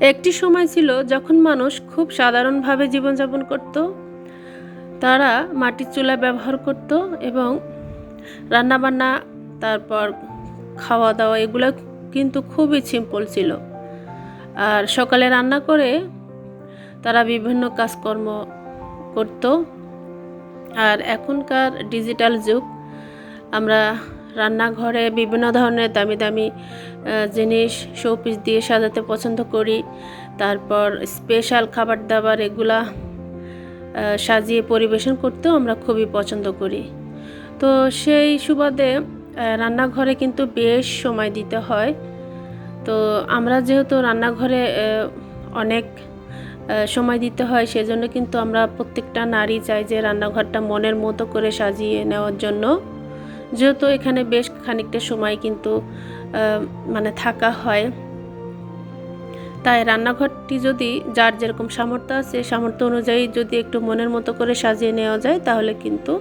একটি সময় ছিল যখন মানুষ খুব সাধারণভাবে জীবনযাপন করত। তারা মাটির চুলা ব্যবহার করত এবং রান্নাবান্না, তারপর খাওয়া দাওয়া এগুলো কিন্তু খুবই সিম্পল ছিল। আর সকালে রান্না করে তারা বিভিন্ন কাজকর্ম করত। আর এখনকার ডিজিটাল যুগ, আমরা রান্নাঘরে বিভিন্ন ধরনের দামি দামি জিনিস শোপিস দিয়ে সাজাতে পছন্দ করি। তারপর স্পেশাল খাবার দাবার এগুলা সাজিয়ে পরিবেশন করতেও আমরা খুবই পছন্দ করি। তো সেই সুবাদে রান্নাঘরে কিন্তু বেশ সময় দিতে হয়। তো আমরা যেহেতু রান্নাঘরে অনেক সময় দিতে হয়, সেজন্য কিন্তু আমরা প্রত্যেকটা নারী চাই যে রান্নাঘরটা মনের মতো করে সাজিয়ে নেওয়ার জন্য। যেহেতু এখানে বেশ খানিকটা সময় কিন্তু মানে থাকা হয়। তাই রান্নাঘরটি যদি যার যেরকম সামর্থ্য আছে সামর্থ্য অনুযায়ী যদি একটু মনের মতো করে সাজিয়ে নেওয়া যায়, তাহলে কিন্তু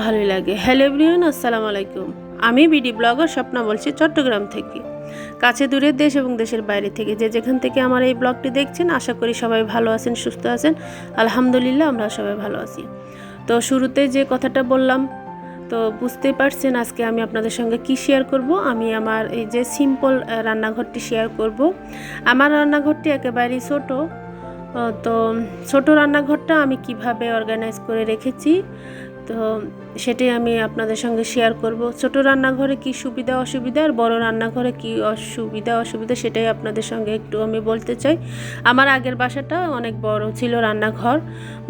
ভালোই লাগে। হ্যালো এভরিওয়ান, আসসালামু আলাইকুম। আমি বিডি ব্লগার স্বপ্না বলছি চট্টগ্রাম থেকে। কাছে দূরের দেশ এবং দেশের বাইরে থেকে। যে যেখান থেকে আমার এই ব্লগটি দেখছেন, আশা করি সবাই ভালো আছেন, সুস্থ আছেন। আলহামদুলিল্লাহ, আমরা সবাই ভালো আছি। তো শুরুতে যে কথাটা বললাম তো বুঝতেই পারছেন আজকে আমি আপনাদের সঙ্গে কি শেয়ার করব? আমি আমার এই যে সিম্পল রান্নাঘরটি শেয়ার করব। আমার রান্নাঘরটি একেবারেই ছোট তো ছোট রান্নাঘরটা আমি কীভাবে অর্গানাইজ করে রেখেছি, তো সেটাই আমি আপনাদের সঙ্গে শেয়ার করব। ছোট রান্নাঘরে কি সুবিধা, অসুবিধা? আর বড় রান্নাঘরে কি অসুবিধা অসুবিধা? সেটাই আপনাদের সঙ্গে একটু আমি বলতে চাই। আমার আগের বাসাটা অনেক বড় ছিল রান্নাঘর।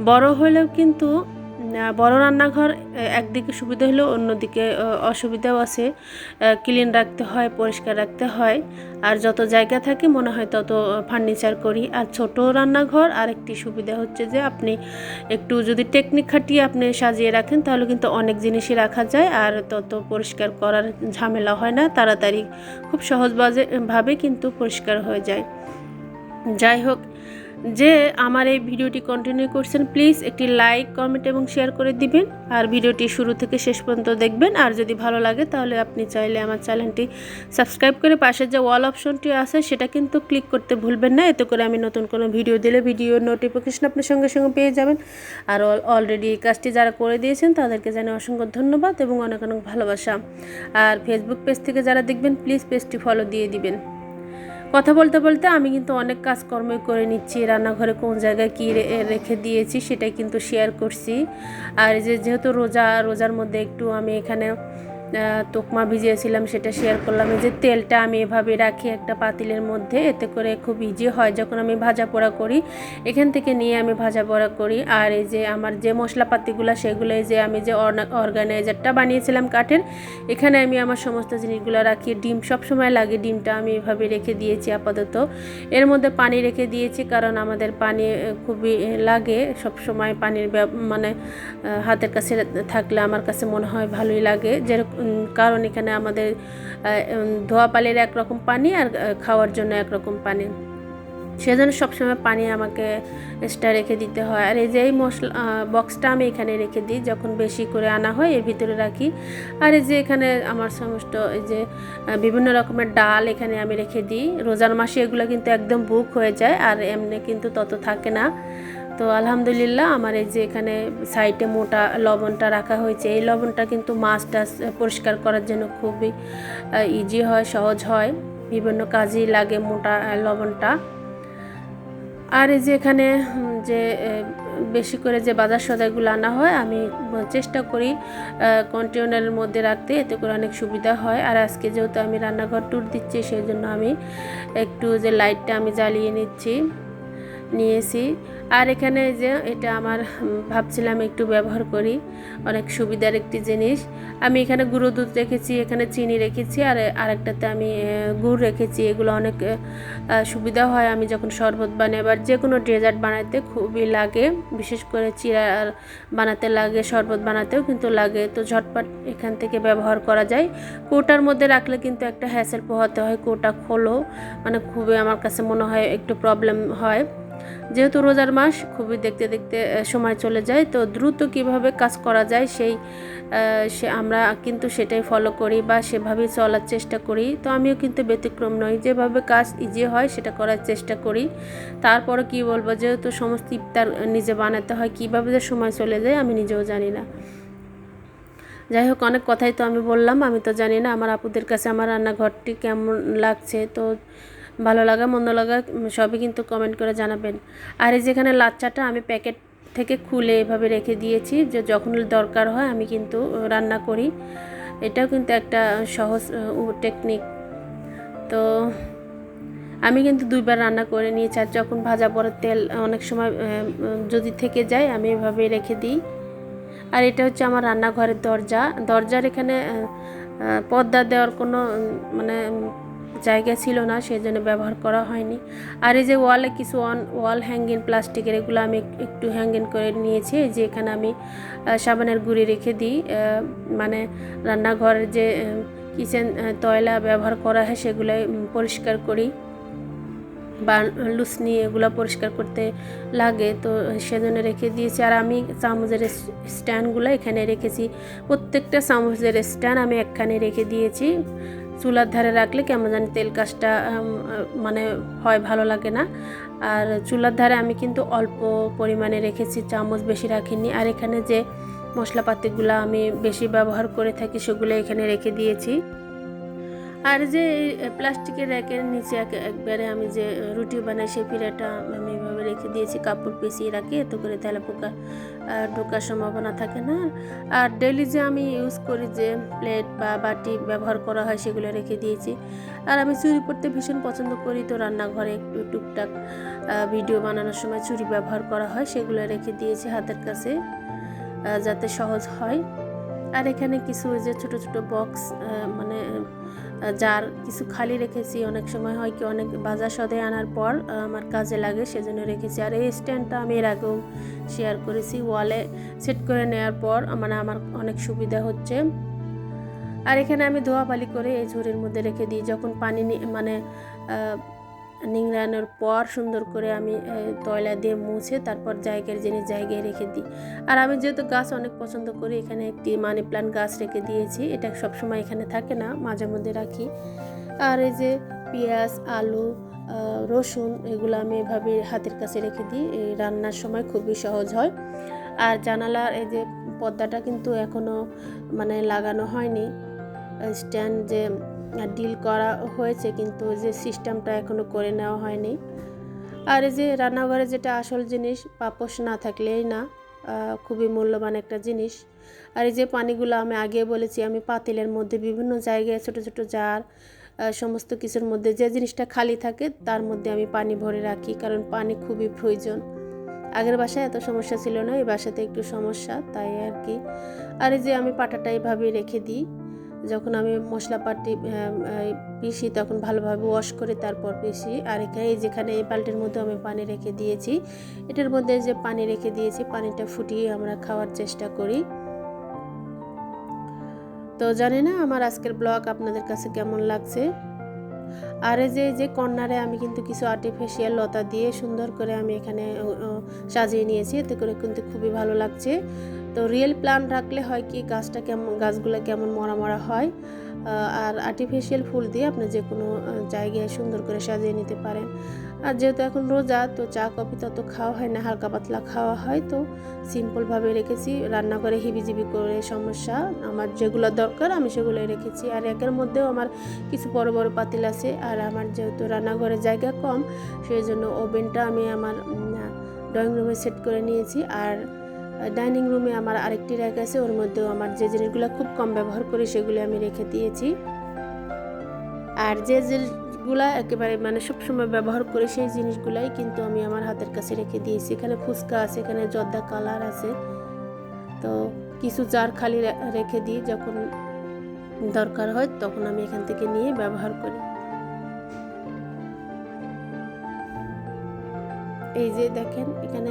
বড় হলেও কিন্তু বড় রান্নাঘর একদিকে সুবিধা হলেও অন্যদিকে অসুবিধাও আছে। ক্লিন রাখতে হয়, পরিষ্কার রাখতে হয়। আর যত জায়গা থাকে, মনে হয় তত ফার্নিচার করি। আর ছোট রান্নাঘর আর একটি সুবিধা হচ্ছে যে, আপনি একটু যদি টেকনিক খাটিয়ে আপনি সাজিয়ে রাখেন, তাহলে কিন্তু অনেক জিনিসই রাখা যায়। আর তত পরিষ্কার করার ঝামেলা হয় না, তাড়াতাড়ি, খুব সহজভাবে ভাবে কিন্তু পরিষ্কার হয়ে যায়। যাই হোক যে আমার এই ভিডিওটি কন্টিনিউ করছেন প্লিজ একটি লাইক কমেন্ট এবং শেয়ার করে দিবেন। আর ভিডিওটি শুরু থেকে শেষ পর্যন্ত দেখবেন। আর যদি ভালো লাগে, তাহলে আপনি চাইলে আমার চ্যানেলটি সাবস্ক্রাইব করে পাশে যে ওয়াল অপশনটি আছে, সেটা কিন্তু ক্লিক করতে ভুলবেন না। এতে করে আমি নতুন কোনো ভিডিও দিলে ভিডিও নোটিফিকেশন আপনার সঙ্গে সঙ্গে পেয়ে যাবেন। আর অলরেডি এই কাজটি যারা করে দিয়েছেন, তাদেরকে জানাই অসংখ্য ধন্যবাদ এবং অনেক অনেক ভালোবাসা। আর ফেসবুক পেজ থেকে যারা দেখবেন প্লিজ পেজটি ফলো দিয়ে দিবেন। কথা বলতে বলতে আমি কিন্তু অনেক কাজকর্মই করে নিচ্ছি, রান্নাঘরে কোন জায়গায় কী রেখে দিয়েছি সেটাই কিন্তু শেয়ার করছি। আর যে যেহেতু রোজা, রোজার মধ্যে একটু আমি এখানে তোকমা ভিজিয়েছিলাম, সেটা শেয়ার করলাম। এই যে তেলটা আমি এভাবে রাখি একটা পাতিলের মধ্যে, এতে করে খুব ইজি হয়। যখন আমি ভাজা পোড়া করি, এখান থেকে নিয়ে আমি ভাজা পোড়া করি। আর এই যে আমার যে মশলাপাতিগুলো, সেগুলো যে আমি যে অর্গানাইজারটা বানিয়েছিলাম কাঠের, এখানে আমি আমার সমস্ত জিনিসগুলো রাখি। ডিম সব সময় লাগে, ডিমটা আমি এভাবে রেখে দিয়েছি আপাতত। এর মধ্যে পানি রেখে দিয়েছি, কারণ আমাদের পানি খুবই লাগে। সব সময় পানির মানে হাতের কাছে থাকলে আমার কাছে মনে হয় ভালোই লাগে। যেরকম কারণ এখানে আমাদের ধোয়া পালের একরকম পানি আর খাওয়ার জন্য একরকম পানি। সেজন্য সবসময় পানি আমাকে এক্সট্রা রেখে দিতে হয়। আর এই যে এই মশলা বক্সটা আমি এখানে রেখে দিই, যখন বেশি করে আনা হয় এর ভিতরে রাখি। আর এই যে এখানে আমার সমস্ত এই যে বিভিন্ন রকমের ডাল এখানে আমি রেখে দিই। রোজার মাসে এগুলো কিন্তু একদম বুক হয়ে যায়, আর এমনি কিন্তু তত থাকে না। তো আলহামদুলিল্লাহ আমার এই যে এখানে সাইডে মোটা লবণটা রাখা হয়েছে। এই লবণটা কিন্তু মাছ টাছ পরিষ্কার করার জন্য খুবই ইজি হয়, সহজ হয়। বিভিন্ন কাজেই লাগে মোটা লবণটা। আর এই যে এখানে যে বেশি করে যে বাজার সদাইগুলো আনা হয়, আমি চেষ্টা করি কন্টেনারের মধ্যে রাখতে, এতে করে অনেক সুবিধা হয়। আর আজকে যেহেতু আমি রান্নাঘর ট্যুর দিচ্ছি সেই জন্য আমি একটু যে লাইটটা আমি জ্বালিয়ে নিচ্ছি। নিয়েছি। আর এখানে যে এটা আমার ভাবছিলাম একটু ব্যবহার করি। অনেক সুবিধার একটি জিনিস। আমি এখানে গুঁড়ো দুধ রেখেছি, এখানে চিনি রেখেছি, আর আরেকটাতে আমি গুড় রেখেছি। এগুলো অনেক সুবিধা হয়। আমি যখন শরবত বানাই বা যে কোনো ডেজার্ট বানাতে খুবই লাগে। বিশেষ করে চিরা বানাতে লাগে, শরবত বানাতেও কিন্তু লাগে। তো ঝটপট এখান থেকে ব্যবহার করা যায়। কোটার মধ্যে রাখলে কিন্তু একটা হ্যাসেল পোহাতে হয়, কোটা খোলো। মানে খুবই আমার কাছে মনে হয় একটু প্রবলেম হয়। যেহেতু রোজার মাস, খুবই দেখতে দেখতে সময় চলে যায়, তো দ্রুত কীভাবে কাজ করা যায় সেই সে আমরা কিন্তু সেটাই ফলো করি বা সেভাবেই চলার চেষ্টা করি। তো আমিও কিন্তু ব্যতিক্রম নই, যেভাবে কাজ ইজি হয় সেটা করার চেষ্টা করি। তারপরে কি বলব, যেহেতু সমস্ত ইফতার নিজে বানাতে হয়, কীভাবে যে সময় চলে যায় আমি নিজেও জানি না। যাই হোক, অনেক কথাই তো আমি বললাম, আমি তো জানি না আমার আপুদের কাছে আমার রান্নাঘরটি কেমন লাগছে, তো ভালো লাগা, মন্দ লাগা সবই কিন্তু কমেন্ট করে জানাবেন। আর এই যেখানে লাচ্চাটা আমি প্যাকেট থেকে খুলে এভাবে রেখে দিয়েছি, যে যখন দরকার হয় আমি কিন্তু রান্না করি। এটাও কিন্তু একটা সহজ টেকনিক তো আমি কিন্তু দুইবার রান্না করে নিয়েছি, আর যখন ভাজা পরে তেল অনেক সময় যদি থেকে যায় আমি এভাবে রেখে দিই। আর এটা হচ্ছে আমার রান্নাঘরের দরজা। দরজার এখানে পর্দা দেওয়ার কোনো মানে জায়গা ছিল না সেই জন্য ব্যবহার করা হয়নি। আর এই যে ওয়ালে কিছু অন ওয়াল হ্যাঙ্গিং প্লাস্টিকের এগুলো আমি একটু হ্যাঙ্গিং করে নিয়েছি যে এখানে আমি সাবানের গুঁড়ি রেখে দিই মানে রান্নাঘরের যে কিচেন তয়লা ব্যবহার করা হয়, সেগুলো পরিষ্কার করি বা লুসনি এগুলো পরিষ্কার করতে লাগে, তো সেজন্য রেখে দিয়েছি। আর আমি চামচের স্ট্যান্ডগুলো এখানে রেখেছি। প্রত্যেকটা চামচের স্ট্যান্ড আমি একখানে রেখে দিয়েছি। চুলার ধারে রাখলে কেমন জানি তেল কাজটা মানে হয় ভালো লাগে না। আর চুলার ধারে আমি কিন্তু অল্প পরিমাণে রেখেছি, চামচ বেশি রাখিনি। আর এখানে যে মশলাপাতিগুলো আমি বেশি ব্যবহার করে থাকি, সেগুলো এখানে রেখে দিয়েছি। আর যে প্লাস্টিকের র্যাকের নিচে একবারে আমি যে রুটি বানাই, সেই পিড়াটা আমি রেখে দিয়েছি কাপড় পেঁচিয়ে রাখি, এত করে তেলা পোকা ঢোকার সম্ভাবনা থাকে না। আর ডেলি যে আমি ইউজ করি যে প্লেট বা বাটি ব্যবহার করা হয়, সেগুলো রেখে দিয়েছি। আর আমি চুরি পড়তে ভীষণ পছন্দ করি, তো রান্নাঘরে একটু টুকটাক ভিডিও বানানোর সময় চুরি ব্যবহার করা হয়, সেগুলো রেখে দিয়েছি হাতের কাছে যাতে সহজ হয়। আর এখানে কিছু যে ছোট ছোট বক্স মানে যার কিছু খালি রেখেছি। অনেক সময় হয় কি, অনেক বাজার সদে আনার পর আমার কাজে লাগে, সেজন্য রেখেছি। আর এই স্ট্যান্ডটা আমি এর আগেও শেয়ার করেছি ওয়ালে সেট করে নেওয়ার পর মানে আমার অনেক সুবিধা হচ্ছে। আর এখানে আমি ধোয়াবালি করে এই ঝুড়ির মধ্যে রেখে দিই। যখন পানি মানে নিংড়ানোর পর সুন্দর করে আমি তয়লা দিয়ে মুছে তারপর জায়গার জিনিস জায়গায় রেখে দিই। আর আমি যেহেতু গাছ অনেক পছন্দ করি, এখানে একটি মানি প্লান্ট গাছ রেখে দিয়েছি। এটা সবসময় এখানে থাকে না, মাঝে মধ্যে রাখি। আর এই যে পেঁয়াজ, আলু রসুন, এগুলো আমি এভাবে হাতের কাছে রেখে দিই। রান্নার সময় খুবই সহজ হয়। আর জানালার এই যে পর্দাটা কিন্তু এখনও মানে লাগানো হয়নি। স্ট্যান্ড যে ডিল করা হয়েছে, কিন্তু যে সিস্টেমটা এখনও করে নেওয়া হয়নি। আর এই যে রান্নাঘরে যেটা আসল জিনিস, পাপোশ না থাকলেই না খুবই মূল্যবান একটা জিনিস। আর এই যে পানিগুলো আমি আগে বলেছি, আমি পাতিলের মধ্যে বিভিন্ন জায়গায় ছোট ছোট জার সমস্ত কিছুর মধ্যে যে জিনিসটা খালি থাকে, তার মধ্যে আমি পানি ভরে রাখি, কারণ পানি খুবই প্রয়োজন। আগের বাসায় এত সমস্যা ছিল না, এই বাসাতে একটু সমস্যা, তাই আর কি। আর এই যে আমি পাটাটা এইভাবে রেখে দিই। যখন আমি মশলাপাতি পিসি তখন ভালোভাবে ওয়াশ করে তারপর পিসি আর এখানে যেখানে এই বাল্টির মধ্যে আমি পানি রেখে দিয়েছি, এটার মধ্যে যে পানি রেখে দিয়েছি, পানিটা ফুটিয়ে আমরা খাওয়ার চেষ্টা করি। তো জানি না আমার আজকের ব্লগ আপনাদের কাছে কেমন লাগছে? আর এই যে যে কর্নারে আমি কিন্তু কিছু আর্টিফিশিয়াল লতা দিয়ে সুন্দর করে আমি এখানে সাজিয়ে নিয়েছি, এতে করে কিন্তু খুবই ভালো লাগছে। তো রিয়েল প্লান রাখলে হয় কি, গাছটা কেমন, গাছগুলো কেমন মরা মরা হয় আর আর্টিফিশিয়াল ফুল দিয়ে আপনি যে কোনো জায়গায় সুন্দর করে সাজিয়ে নিতে পারেন। আর যেহেতু এখন রোজা, তো চা, কফি তত খাওয়া হয় না, হালকা পাতলা খাওয়া হয়, তো সিম্পলভাবে রেখেছি রান্না করে হিবিজিবি করে সমস্যা, আমার যেগুলো দরকার আমি সেগুলো রেখেছি। আর একের মধ্যেও আমার কিছু বড় বড় পাতিল আছে, আর আমার যেহেতু রান্নাঘরের জায়গা কম, সেই জন্য ওভেনটা আমি আমার ড্রয়িং রুমে সেট করে নিয়েছি। আর ডাইনিং রুমে আমার আরেকটি র্যাক আছে, ওর মধ্যেও আমার যে জিনিসগুলো খুব কম ব্যবহার করি সেগুলো আমি রেখে দিয়েছি। আর যে জিনিসগুলা একেবারে মানে সবসময় ব্যবহার করি সেই জিনিসগুলাই কিন্তু আমি আমার হাতের কাছে রেখে দিয়েছি। এখানে ফুচকা আছে, এখানে জর্দা কালার আছে। তো কিছু জার খালি রেখে দিই, যখন দরকার হয় তখন আমি এখান থেকে নিয়ে ব্যবহার করি। এই যে দেখেন, এখানে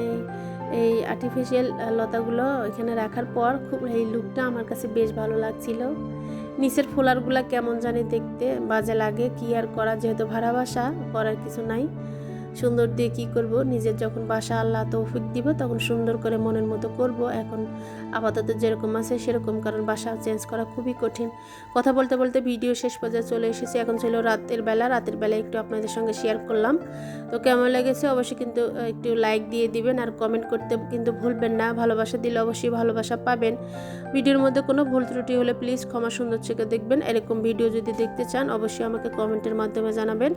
এই আর্টিফিশিয়াল লতাগুলো এখানে রাখার পর খুব, এই লুকটা আমার কাছে বেশ ভালো লাগছিল। নিচের ফোলারগুলো কেমন জানি দেখতে বাজে লাগে, কি আর করা, যেহেতু ভাড়া বাসা, করার কিছু নাই। সুন্দর দিয়ে কী করব? নিজের যখন বাসা আল্লাহ তৌফিক দিব, তখন সুন্দর করে মনের মতো করব। এখন আপাতত যেরকম আছে সেরকম, কারণ বাসা চেঞ্জ করা খুবই কঠিন। কথা বলতে বলতে ভিডিও শেষ পর্যায়ে চলে এসেছি। এখন ছিল রাতের বেলা। রাতের বেলা একটু আপনাদের সঙ্গে শেয়ার করলাম। তো কেমন লেগেছে? অবশ্যই কিন্তু একটু লাইক দিয়ে দিবেন আর কমেন্ট করতে কিন্তু ভুলবেন না। ভালোবাসা দিলে অবশ্যই ভালোবাসা পাবেন। ভিডিওর মধ্যে কোনো ভুল ত্রুটি হলে প্লিজ ক্ষমা সুন্দর চোখে দেখবেন। এরকম ভিডিও যদি দেখতে চান, অবশ্যই আমাকে কমেন্টের মাধ্যমে জানাবেন।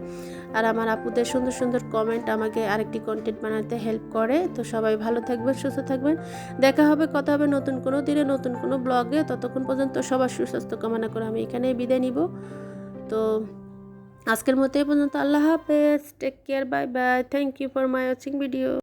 আর আমার আপুদের সুন্দর সুন্দর কমেন্ট আমাকে আরেকটি কন্টেন্ট বানাতে হেল্প করে। তো সবাই ভালো থাকবেন, সুস্থ থাকবেন। দেখা হবে, কথা হবে নতুন কোনো দিনে, নতুন কোনো ব্লগে ততক্ষণ পর্যন্ত সবার সুস্বাস্থ্য কামনা করে আমি এখানেই বিদায় নিব। তো আজকের মতো এই পর্যন্ত। আল্লাহ হাফেজ। Take care bye bye thank you for my watching video